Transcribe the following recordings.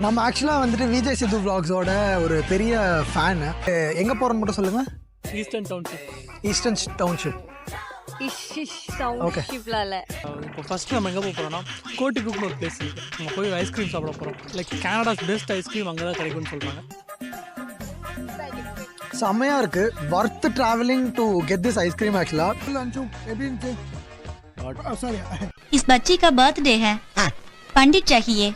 நம்ம ஆக்சுவலாக வந்துட்டு விஜய் சித்து vlogsஓட ஒரு பெரிய ஃபேனு எங்கே போகிறோன்னு மட்டும் சொல்லுங்கள் eastern township eastern township is டவுன்ஷிப்ல இல்ல இப்போ ஃபர்ஸ்ட் நம்ம எங்கே போக போகிறோம்னா கோட்டிக்குன்னு ஒரு பிளேஸ் இருக்கு நம்ம போய் ஐஸ்கிரீம் சாப்பிட போகிறோம் லைக் கனடாஸ் பெஸ்ட் ஐஸ்கிரீம் அங்கே தான் கிடைக்கும்னு சொல்கிறாங்க செம்மையாக இருக்குது worth travelling to get this ice cream ஆக்சுவலாக எப்படி இருந்துச்சு சாரி इस बच्ची का बर्थडे है पंडित चाहिए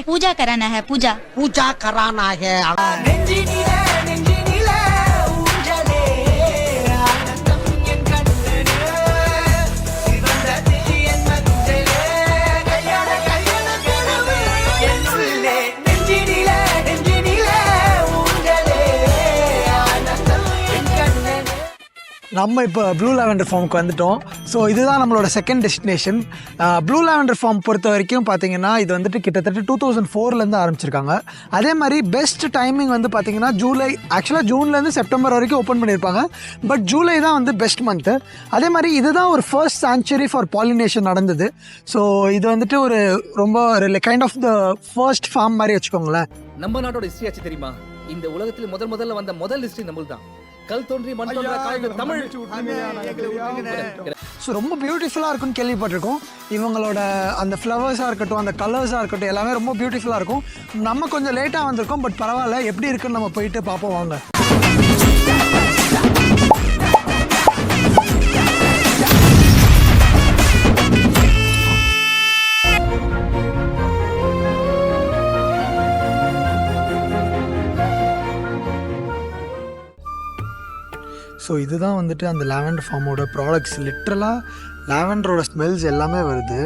पूजा कराना है पूजा। पूजा कराना है। நம்ம இப்போ ப்ளூ லாவெண்டர் ஃபார்முக்கு வந்துட்டோம். ஸோ இதுதான் நம்மளோட second destination blue lavender farm பொறுத்த வரைக்கும் பார்த்தீங்கன்னா இது வந்துட்டு கிட்டத்தட்ட டூ தௌசண்ட் ஃபோர்லேருந்து ஆரம்பிச்சிருக்காங்க. அதே மாதிரி பெஸ்ட் டைமிங் வந்து பார்த்தீங்கன்னா ஜூலை ஆக்சுவலாக ஜூன்லேருந்து செப்டம்பர் வரைக்கும் ஓப்பன் பண்ணியிருப்பாங்க. பட் ஜூலை தான் வந்து பெஸ்ட் மந்த்து அதே மாதிரி இதுதான் ஒரு ஃபர்ஸ்ட் சாங்சுரி ஃபார் பாலினேஷன் நடந்தது. ஸோ இது வந்துட்டு ஒரு ரொம்ப ஒரு kind of the first farm மாதிரி வச்சுக்கோங்களேன். நம்ம நாட்டோட ஹிஸ்ட்ரி ஆச்சு தெரியுமா? இந்த உலகத்தில் முதல் முதல்ல வந்த முதல் ஹிஸ்ட்ரி நம்மளுக்கு தான் கல் தோன்றி மண் தோன்றா தமிழ். ஸோ ரொம்ப பியூட்டிஃபுல்லாக இருக்கும்னு கேள்விப்பட்டிருக்கோம். இவங்களோட அந்த ஃப்ளவர்ஸாக இருக்கட்டும் அந்த கலர்ஸாக இருக்கட்டும் எல்லாமே ரொம்ப பியூட்டிஃபுல்லாக இருக்கும். நம்ம கொஞ்சம் லேட்டாக வந்திருக்கோம் பட் பரவாயில்ல எப்படி இருக்குன்னு நம்ம போயிட்டு பார்ப்போம் வாங்க. ஸோ இதுதான் வந்துட்டு அந்த லாவெண்டர் ஃபார்மோட ப்ராடக்ட்ஸ் லிட்ரலாக லாவெண்டரோட ஸ்மெல்ஸ் எல்லாமே வருது.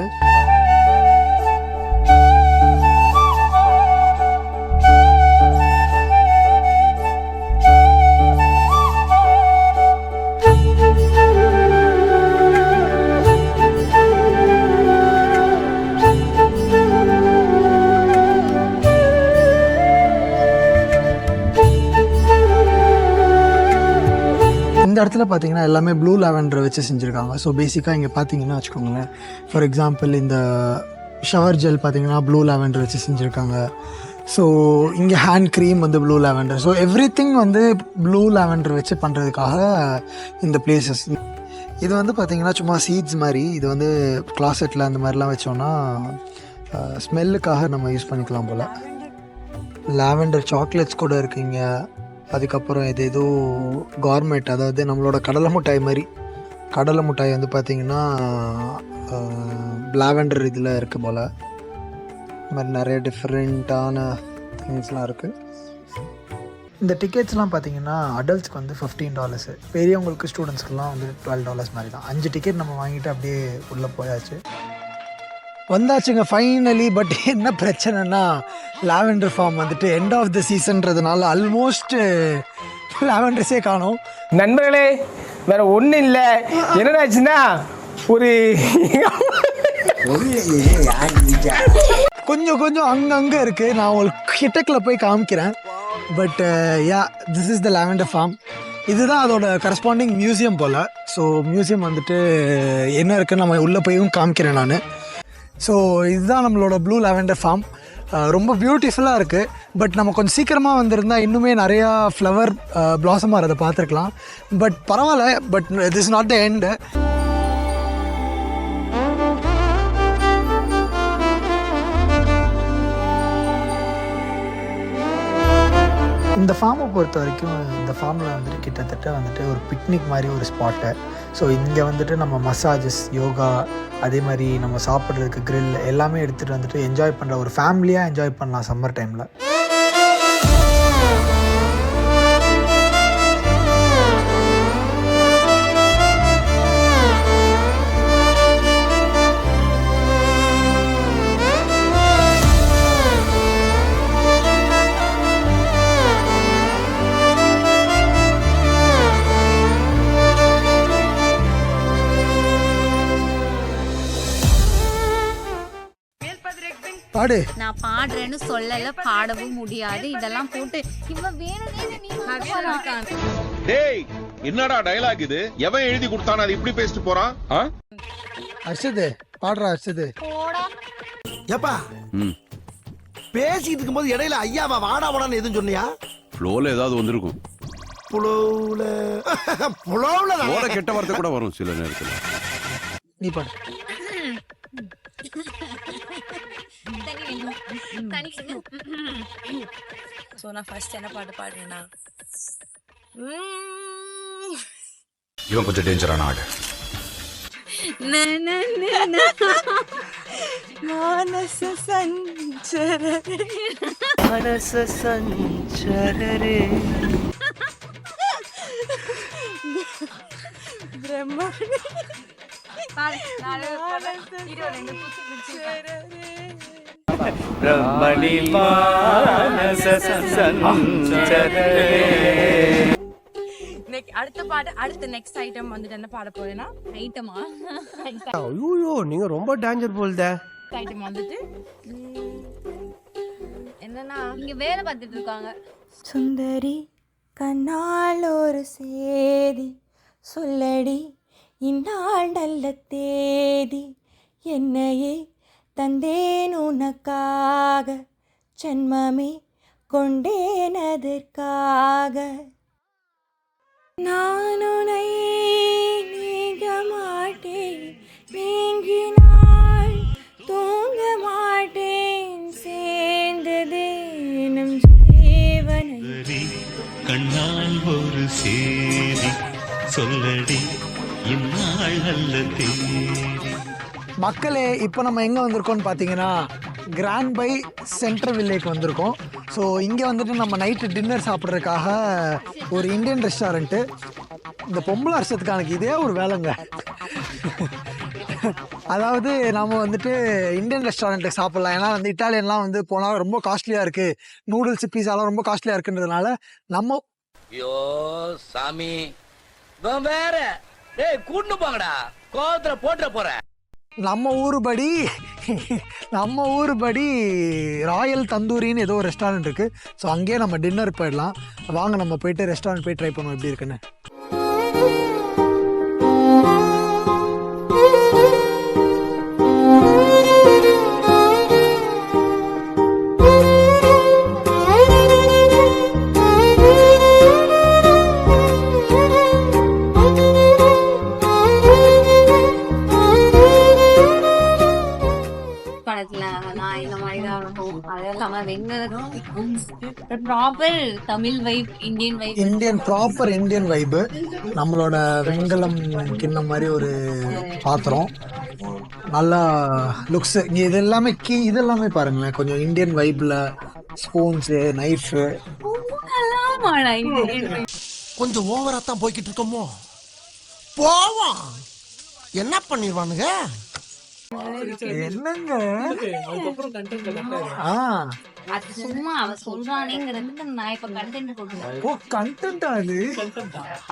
இடத்துல பார்த்தீங்கன்னா எல்லாமே ப்ளூ லாவெண்டர் வச்சு செஞ்சுருக்காங்க. ஸோ பேசிக்காக இங்கே பார்த்தீங்கன்னா வச்சுக்கோங்களேன். ஃபார் எக்ஸாம்பிள் இந்த ஷவர் ஜெல் பார்த்தீங்கன்னா ப்ளூ லெவன்டர் வச்சு செஞ்சுருக்காங்க. ஸோ இங்கே ஹேண்ட் க்ரீம் வந்து ப்ளூ லெவன்டர் ஸோ எவ்ரி வந்து ப்ளூ லெவன்டர் வச்சு பண்ணுறதுக்காக இந்த பிளேசஸ் இது வந்து பார்த்தீங்கன்னா சும்மா சீட்ஸ் மாதிரி இது வந்து கிளாசெட்டில் அந்த மாதிரிலாம் வச்சோன்னா ஸ்மெல்லுக்காக நம்ம யூஸ் பண்ணிக்கலாம் போல். லாவெண்டர் சாக்லேட்ஸ் கூட இருக்குங்க அதுக்கப்புறம் இது ஏதோ கார்மெண்ட் அதாவது நம்மளோட கடலை மிட்டாய் மாதிரி. கடலை மிட்டாய் வந்து பார்த்திங்கன்னா லாவெண்டர் இதில் இருக்குது போல். இது மாதிரி நிறைய டிஃப்ரெண்ட்டான திங்ஸ்லாம் இருக்குது இந்த டிக்கெட்ஸ்லாம் பார்த்தீங்கன்னா அடல்ட்ஸ்க்கு வந்து ஃபிஃப்டீன் டாலர்ஸு பெரியவங்களுக்கு ஸ்டூடெண்ட்ஸ்க்குலாம் வந்து டுவெல் டாலர்ஸ் மாதிரி தான். அஞ்சு டிக்கெட் நம்ம வாங்கிட்டு அப்படியே உள்ளே போயாச்சு. வந்தாச்சுங்க ஃபைனலி பட் என்ன பிரச்சனைனா லாவெண்டர் ஃபார்ம் வந்துட்டு எண்ட் ஆஃப் த சீசன்றதுனால ஆல்மோஸ்ட் லாவெண்டர்ஸே காணோம். நண்பர்களே வேற ஒன்றும் இல்லை. என்னடாச்சுன்னா ஒரு கொஞ்சம் கொஞ்சம் அங்கங்கே இருக்குது நான் உங்களுக்கு கிட்டக்கில் போய் காமிக்கிறேன். But yeah this is the lavender farm இதுதான் அதோட கரஸ்பாண்டிங் மியூசியம் போல். ஸோ மியூசியம் வந்துட்டு என்ன இருக்குன்னு நம்ம உள்ளே போயும் காமிக்கிறேன் நான். ஸோ இதுதான் நம்மளோட ப்ளூ லெவெண்டர் ஃபார்ம் ரொம்ப பியூட்டிஃபுல்லாக இருக்குது பட் நம்ம கொஞ்சம் சீக்கிரமாக வந்திருந்தால் இன்னுமே நிறையா ஃப்ளவர் பிளாசம் வரதை பார்த்துருக்கலாம். பட் பரவாயில்ல but this not the end இந்த ஃபார்மை பொறுத்த வரைக்கும் இந்த ஃபார்மில் வந்துட்டு கிட்டத்தட்ட வந்துட்டு ஒரு பிக்னிக் மாதிரி ஒரு ஸ்பாட்டு ஸோ இங்கே வந்துட்டு நம்ம மசாஜஸ் யோகா அதே மாதிரி நம்ம சாப்பிட்றதுக்கு க்ரில் எல்லாமே எடுத்துகிட்டு வந்துட்டு என்ஜாய் பண்ணுற ஒரு ஃபேமிலியாக என்ஜாய் பண்ணலாம் சம்மர் டைமில் பாடு. நான் பாடுறேன்னு சொல்லல பாடவும் முடியாது. இதெல்லாம் போட்டு இவ வேணும்னே நீ டேய் என்னடா டயலாக் இது? எவன் எழுதி கொடுத்தானே அது இப்படி பேசிட்டு போறான்? ஆ? அர்ஷது பாடுறா அர்ஷது ஏப்பா பேசிட்டு இருக்கும்போது இடையில ஐயாவா வாடா வாடான்னு எதுவும் சொன்னியா? ஃப்ளோல ஏதாவது வந்திருக்கும். புலவுல புலவுல ஃப்ளோல கெட்ட வார்த்தை கூட வரும் சில நேரத்துல. நீ பாடு. ஸோ நான் ஃபர்ஸ்ட் என்ன பாட்டு பாடுறேன்னா இவன் கொஞ்சம் டேஞ்சரான ஆடு மானச சஞ்சரே மனச சஞ்சரே பிரம்மணி பிரம்மணி மானச சஞ்சரே நெக் அடுத்த பாட்டு அடுத்த நெக்ஸ்ட் ஐட்டம் வந்துட்டு என்ன பாட போறேன்னா ஐட்டமா ஐயோ நீங்க ரொம்ப டேஞ்சர் போல்தே ஐட்டம் வந்துட்டு என்னன்னா இங்க வேலை பார்த்துட்டு இருக்காங்க. சுந்தரி கண்ணால் ஒரு சேதி சொல்லடி இந்நாள் நல்ல தேதி என்னையே தந்தேன் உனக்காக ஜன்மமே கொண்டேன் அதற்காக நான் உனை நீங்க மாட்டேன் நீங்கினாள் தூங்க மாட்டேன் சேர்ந்ததே நம் ஜீவனை கண்ணால் ஒரு சேதி சொல்லடி இந்நாள் அல்ல தேதி. மக்களே இப்போ நம்ம எங்கே வந்திருக்கோம்னு பார்த்தீங்கன்னா கிராண்ட் பை சென்ட்ரல் வில்லேக்கு வந்திருக்கோம். ஸோ இங்கே வந்துட்டு நம்ம நைட்டு டின்னர் சாப்பிட்றதுக்காக ஒரு இந்தியன் ரெஸ்டாரண்ட்டு இந்த பொம்பளை வருஷத்துக்கான இதே ஒரு வேலைங்க. அதாவது நம்ம வந்துட்டு இந்தியன் ரெஸ்டாரண்ட்டுக்கு சாப்பிட்லாம். ஏன்னா வந்து இட்டாலியன்லாம் வந்து போனால் ரொம்ப காஸ்ட்லியாக இருக்குது நூடுல்ஸ் பீஸாலாம் ரொம்ப காஸ்ட்லியாக இருக்குன்றதுனால நம்ம ஐயோ சாமி. வேற. டேய் கூட்டுன்னு போங்கடா. கோவத்துல போட்டுற போற நம்ம ஊர் படி நம்ம ஊர் படி ராயல் தந்தூரின்னு ஏதோ ஒரு ரெஸ்டாரண்ட் இருக்குது ஸோ அங்கேயே நம்ம டின்னர் போயிடலாம். வாங்க நம்ம போயிட்டு ரெஸ்டாரண்ட் போய் ட்ரை பண்ணுவோம் எப்படி இருக்குன்னு. Proper Tamil vibe Indian vibe Indian proper Indian vibe நம்மளோட வெண்கலம் கிண்ணம் மாதிரி ஒரு பாத்திரம். நல்லா லுக்ஸ் இங்கே இது எல்லாமே கீ இது எல்லாமே பாருங்களேன். கொஞ்சம் இந்தியன் வைப்பில் ஸ்பூன்ஸு நைஃபு கொஞ்சம் ஓவரா தான் போய்கிட்டு இருக்கோமோ? போவோம். என்ன பண்ணிடுவானுங்க? என்னங்க? அதுக்கப்புறம் கண்டென்ட் ஆ. அது சும்மா அவ சொல்றானேங்கிறதுக்கு நான் இப்ப கண்டென்ட் கொடுக்குறேன். ஓ கண்டென்ட் அது?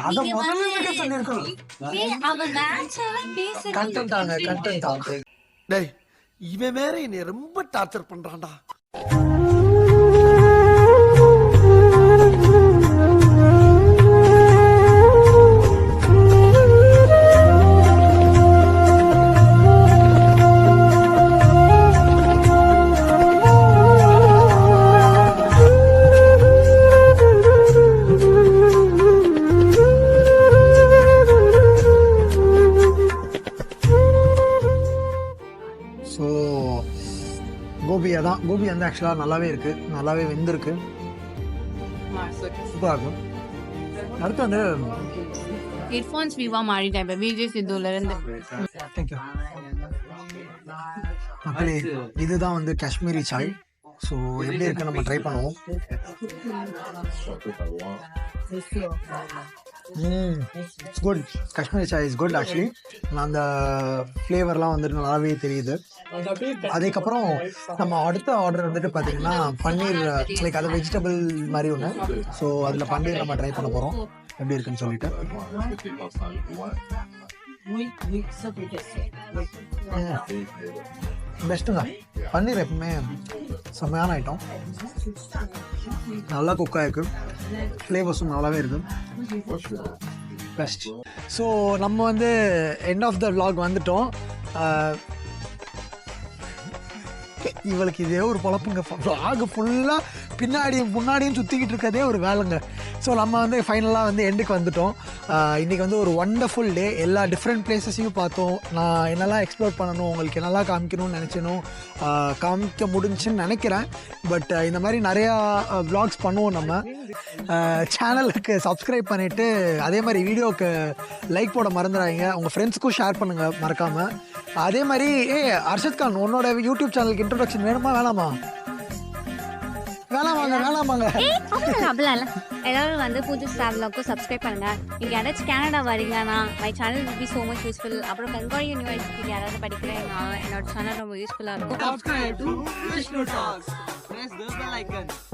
அத முதல்ல நீங்க சொல்லிருக்கணும் அவ நேச்சுரலா பேசுறது கண்டென்ட் ஆங்க கண்டென்ட் ஆங்க டேய் இவன் வேற என்னை ரொம்ப டார்ச்சர் பண்றான்டா. கோபி வந்து ஆக்சுவலாக நல்லாவே இருக்கு. நல்லாவே வெந்திருக்கு. சூப்பராக இருக்கும். அடுத்து வந்து ஹெட்ஃபோன்ஸ் விவா மாறிட்டேன் இப்ப விஜய் சித்துல இருந்து. தேங்க்யூ மக்களே இதுதான் வந்து காஷ்மீரி சாய். ஸோ எப்படி இருக்கு நம்ம ட்ரை பண்ணுவோம். Good Kashmiri chai is good actually அந்த ஃப்ளேவர்லாம் வந்துட்டு நல்லாவே தெரியுது. அதுக்கப்புறம் நம்ம அடுத்த ஆர்டர் வந்துட்டு பார்த்தீங்கன்னா பன்னீர் லைக் அது வெஜிடபிள் மாதிரி ஒன்று ஸோ அதில் பன்னீர் நம்ம ட்ரை பண்ண போகிறோம் எப்படி இருக்குன்னு சொல்லிட்டு. பெஸ்ட்டுங்க பன்னீர் எப்பவுமே செம்மையான ஐட்டம் நல்லா குக் ஆகிருக்கு ஃப்ளேவர்ஸும் நல்லாவே இருக்கும். பெஸ்ட் ஸோ நம்ம வந்து எண்ட் ஆஃப் த vlog வந்துட்டோம். இவளுக்கு இதே ஒரு பொழப்புங்க vlog ஃபுல்லாக பின்னாடியும் முன்னாடியும் சுற்றிக்கிட்டு இருக்கதே ஒரு வேலைங்க. ஸோ நம்ம வந்து ஃபைனலாக வந்து எண்டுக்கு வந்துட்டோம். இன்றைக்கி வந்து ஒரு ஒண்டர்ஃபுல் டே எல்லா டிஃப்ரெண்ட் பிளேசஸையும் பார்த்தோம். நான் என்னெல்லாம் எக்ஸ்ப்ளோர் பண்ணணும் உங்களுக்கு என்னெல்லாம் காமிக்கணும்னு நினச்சேனோ காமிக்க முடிஞ்சுன்னு நினைக்கிறேன். பட் இந்த மாதிரி நிறையா வ்ளாக்ஸ் பண்ணுவோம் நம்ம. சேனலுக்கு சப்ஸ்கிரைப் பண்ணிவிட்டு அதே மாதிரி வீடியோவுக்கு லைக் போட மறந்துடாதீங்க. உங்கள் ஃப்ரெண்ட்ஸ்க்கும் ஷேர் பண்ணுங்கள் மறக்காமல் அதே மாதிரி ஏ அர்ஷத் கான் உன்னோட யூடியூப் சேனலுக்கு இன்ட்ரொடக்ஷன் வேணுமா வேணாமா? வேணாமாங்க வேணாமாங்க அப்படிலாம் இல்லை. எல்லாரும் வந்து புது ஸ்டாவ்லாக்கும் சப்ஸ்கிரைப் பண்ணுங்க. நீங்க யாராச்சும் கனடா வரீங்கன்னா my channel will be so much useful அப்புறம் பெங்காலி யூனிவர்சிட்டி யாராவது படிக்கிறேன் என்னோட சேனல் ரொம்ப யூஸ்ஃபுல்லாக இருக்கும்.